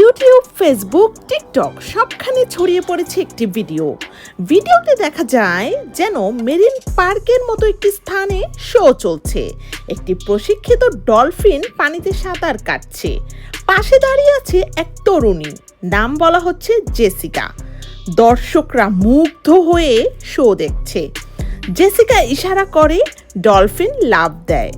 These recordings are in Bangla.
ইউটিউব, ফেসবুক, টিকটক সবখানে ছড়িয়ে পড়েছে একটি ভিডিও। ভিডিওতে দেখা যায় যেন মেরিন পার্কের মতো একটি স্থানে শো চলছে। একটি প্রশিক্ষিত ডলফিন পানিতে সাঁতার কাটছে। পাশে দাঁড়িয়ে আছে এক তরুণী, নাম বলা হচ্ছে জেসিকা। দর্শকরা মুগ্ধ হয়ে শো দেখছে। জেসিকা ইশারা করে, ডলফিন লাভ দেয়।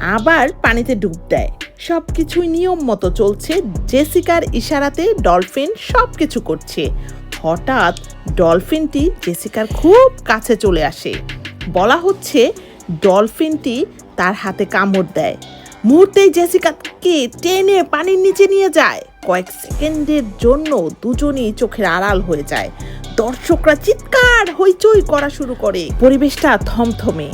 আবার পানিতে ডুব দেয়। সব কিছুই নিয়ম মতো চলছে। জেসিকার ইশারাতে ডলফিন সব কিছু করছে। হঠাৎ ডলফিনটি জেসিকার খুব কাছে চলে আসে। বলা হচ্ছে ডলফিনটি তার হাতে কামড় দেয়। মুহূর্তেই জেসিকাকে টেনে পানির নিচে নিয়ে যায়। কয়েক সেকেন্ডের জন্য দুজনই চোখের আড়াল হয়ে যায়। দর্শকরা চিৎকার, হইচই করা শুরু করে। পরিবেশটা থমথমে।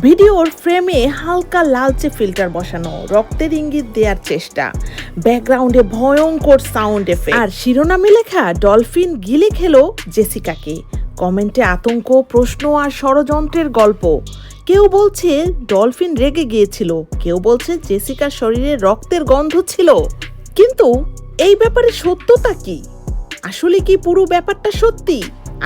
ভিডিওর ফ্রেমে হালকা লালচে ফিল্টার বসানো, রক্তের ইঙ্গিত দেওয়ার চেষ্টা। ব্যাকগ্রাউন্ডে ভয়ঙ্কর সাউন্ড এফেক্ট। আর শিরোনামে লেখা, ডলফিন গিলে খেলো জেসিকাকে। কমেন্টে আতঙ্ক, প্রশ্ন আর ষড়যন্ত্রের গল্প। কেউ বলছে, ডলফিন রেগে গিয়েছিল। কেউ বলছে, জেসিকার শরীরে রক্তের গন্ধ ছিল। কিন্তু এই ব্যাপারে সত্যতা কি? আসলে কি পুরো ব্যাপারটা সত্যি?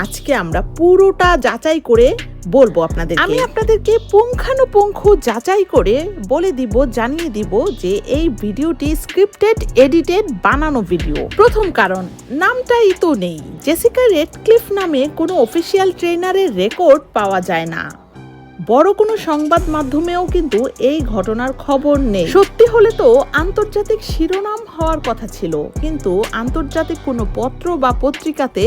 আজকে আমরা পুরোটা যাচাই করে বলব আপনাদের আমি আপনাদেরকে পুঙ্খানুপুঙ্খ যাচাই করে বলে দিব, জানিয়ে দিব যে এই ভিডিওটি স্ক্রিপ্টেড এডিটেড বানানো ভিডিও প্রথম কারণ, নামটাই তো নেই। জেসিকা রেডক্লিফ নামে কোনো অফিসিয়াল ট্রেনারের রেকর্ড পাওয়া যায় না। বড় কোনো সংবাদ মাধ্যমেও কিন্তু এই ঘটনার খবর নেই। সত্যি হলে তো আন্তর্জাতিক শিরোনাম হওয়ার কথা ছিল, কিন্তু আন্তর্জাতিক কোনো পত্র বা পত্রিকাতে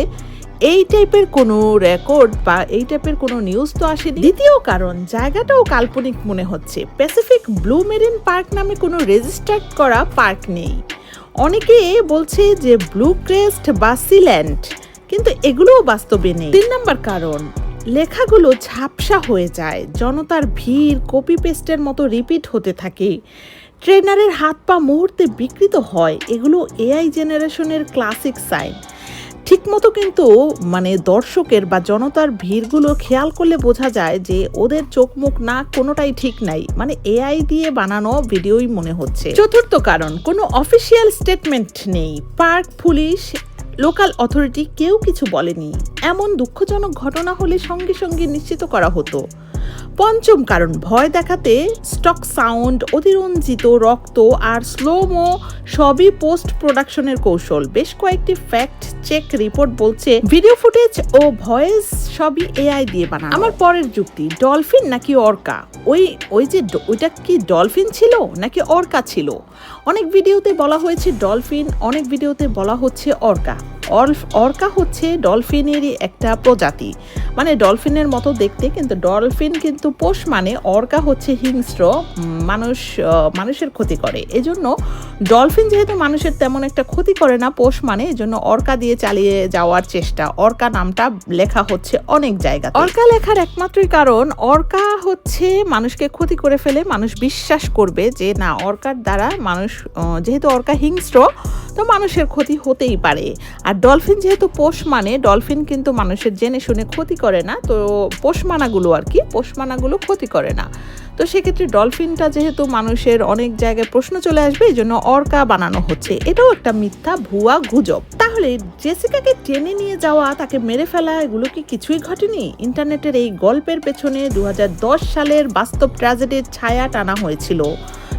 এই টাইপের কোনো রেকর্ড বা এই টাইপের কোনো নিউজ তো আসেনি। দ্বিতীয় কারণ, জায়গাটাও কাল্পনিক মনে হচ্ছে। প্যাসিফিক ব্লু মেরিন পার্ক নামে কোনো রেজিস্টার্ড করা পার্ক নেই। অনেকে বলছে যে ব্লু ক্রেস্ট বা সিল্যান্ড কিন্তু এগুলোও বাস্তবে নেই। তিন নম্বর কারণ লেখাগুলো ঝাপসা হয়ে যায়, জনতার ভিড় কপি পেস্টের মতো রিপিট হতে থাকে। ট্রেনারের হাত পা মুহূর্তে বিকৃত হয়, এগুলো এআই জেনারেশনের ক্লাসিক সাইন। ঠিকমতো কিন্তু মানে দর্শকের বা জনতার ভিড়গুলো খেয়াল করলে বোঝা যায় যে ওদের চোখ মুখ না কোনোটাই ঠিক নাই। মানে এআই দিয়ে বানানো ভিডিওই মনে হচ্ছে। চতুর্থ কারণ, কোনো অফিসিয়াল স্টেটমেন্ট নেই। পার্ক, পুলিশ লোকাল অথরিটি কেউ কিছু বলেনি। এমন দুঃখজনক ঘটনা হলে সঙ্গে সঙ্গে নিশ্চিত করা হতো। পঞ্চম কারণ, ভয় দেখাতে স্টক সাউন্ড অতিরঞ্জিত রক্ত আর স্লোমো সবই পোস্ট প্রোডাকশনের কৌশল। বেশ কয়েকটি ফ্যাক্ট চেক রিপোর্ট বলছে ভিডিও ফুটেজ ও ভয়েস সবই এআই দিয়ে বানানো। আমার পরের যুক্তি ডলফিন নাকি অর্কা ওই ওই যে ওইটা কি ডলফিন ছিল নাকি অর্কা ছিল? অনেক ভিডিওতে বলা হয়েছে ডলফিন অনেক ভিডিওতে বলা হচ্ছে অর্কা অর্ফ- অর্কা হচ্ছে ডলফিনেরই একটা প্রজাতি। মানে ডলফিনের মতো দেখতে, কিন্তু ডলফিন কিন্তু পোষ মানে অর্কা হচ্ছে হিংস্র, মানুষ মানুষের ক্ষতি করে। এজন্য ডলফিন যেহেতু মানুষের তেমন একটা ক্ষতি করে না, পোষ মানে এজন্য অর্কা দিয়ে চালিয়ে যাওয়ার চেষ্টা। অর্কা নামটা লেখা হচ্ছে অনেক জায়গা অর্কা লেখার একমাত্রই কারণ, অর্কা হচ্ছে মানুষকে ক্ষতি করে ফেলে, মানুষ বিশ্বাস করবে যে না, অর্কার দ্বারা মানুষ যেহেতু অর্কা হিংস্র তো মানুষের ক্ষতি হতেই পারে। আর ডলফিন যেহেতু পোষ মানে ডলফিন কিন্তু মানুষের জেনে শুনে ক্ষতি করে না, তো পোষমানাগুলো আর কি পোষমানাগুলো ক্ষতি করে না। তো সেক্ষেত্রে ডলফিনটা যেহেতু মানুষের অনেক জায়গায় প্রশ্ন চলে আসবে, এই জন্য অর্কা বানানো হচ্ছে। এটাও একটা মিথ্যা ভুয়া গুজব। তাহলে জেসিকাকে টেনে নিয়ে যাওয়া, তাকে মেরে ফেলা, এগুলো কি কিছুই ঘটেনি? ইন্টারনেটের এই গল্পের পেছনে দু হাজার দশ সালের বাস্তব ট্র্যাজেডির ছায়া টানা হয়েছিল।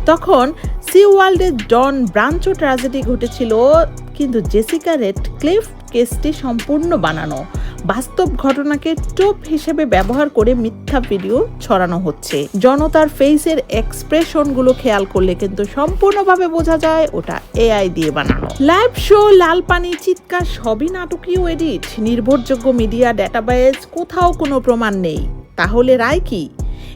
তখন সি ওয়ার্ল্ডের ডন ব্রাঞ্চো ট্র্যাজেডি ঘটেছিল, কিন্তু জেসিকা রেড ক্লিফ কেসটি সম্পূর্ণ বানানো। বাস্তব ঘটনাকে টোপ হিসেবে ব্যবহার করে মিথ্যা ভিডিও ছড়ানো হচ্ছে। জনতার ফেসের এক্সপ্রেশনগুলো খেয়াল করলে কিন্তু সম্পূর্ণভাবে বোঝা যায় ওটা এআই দিয়ে বানানো। লাইভ শো লাল পানি চিৎকার সবই নাটকীয় এডিট। নির্ভরযোগ্য মিডিয়া ডেটাবেস কোথাও কোনো প্রমাণ নেই। তাহলে রায় কি?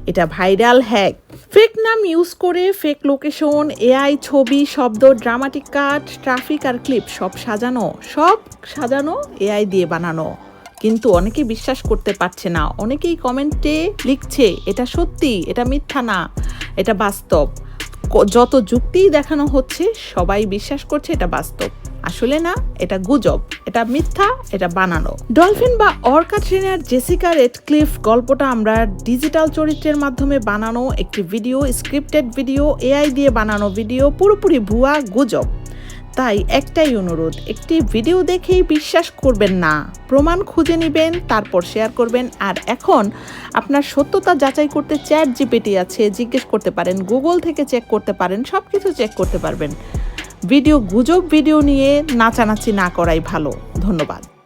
এটা ভাইরাল হ্যাক। ফেক নাম ইউজ করে ফেক লোকেশন এআই ছবি, শব্দ ড্রামাটিক কাট ট্রাফিক আর ক্লিপ সব সাজানো সব সাজানো এআই দিয়ে বানানো। কিন্তু অনেকে বিশ্বাস করতে পারছে না। অনেকেই কমেন্টে লিখছে, এটা সত্যি, এটা মিথ্যা না, এটা বাস্তব। যত যুক্তিই দেখানো হচ্ছে, সবাই বিশ্বাস করছে এটা বাস্তব। আসলে না, এটা গুজব, এটা মিথ্যা, এটা বানানো। ডলফিন বা অর্কা ট্রেনার জেসিকা রেডক্লিফ গল্পটা আমরা ডিজিটাল চরিত্রের মাধ্যমে বানানো, একটি ভিডিও, স্ক্রিপ্টেড ভিডিও, এআই দিয়ে বানানো ভিডিও, পুরোপুরি ভুয়া, গুজব। তাই একটাই অনুরোধ, একটি ভিডিও দেখেই বিশ্বাস করবেন না। প্রমাণ খুঁজে নেবেন, তারপর শেয়ার করবেন, আর এখন আপনার সত্যতা যাচাই করতে চ্যাট জিপিটি আছে, জিজ্ঞেস করতে পারেন, গুগল থেকে চেক করতে পারেন সব কিছু চেক করতে পারবেন। ভিডিও গুজব ভিডিও নিয়ে নাচানাচি না করাই ভালো। ধন্যবাদ।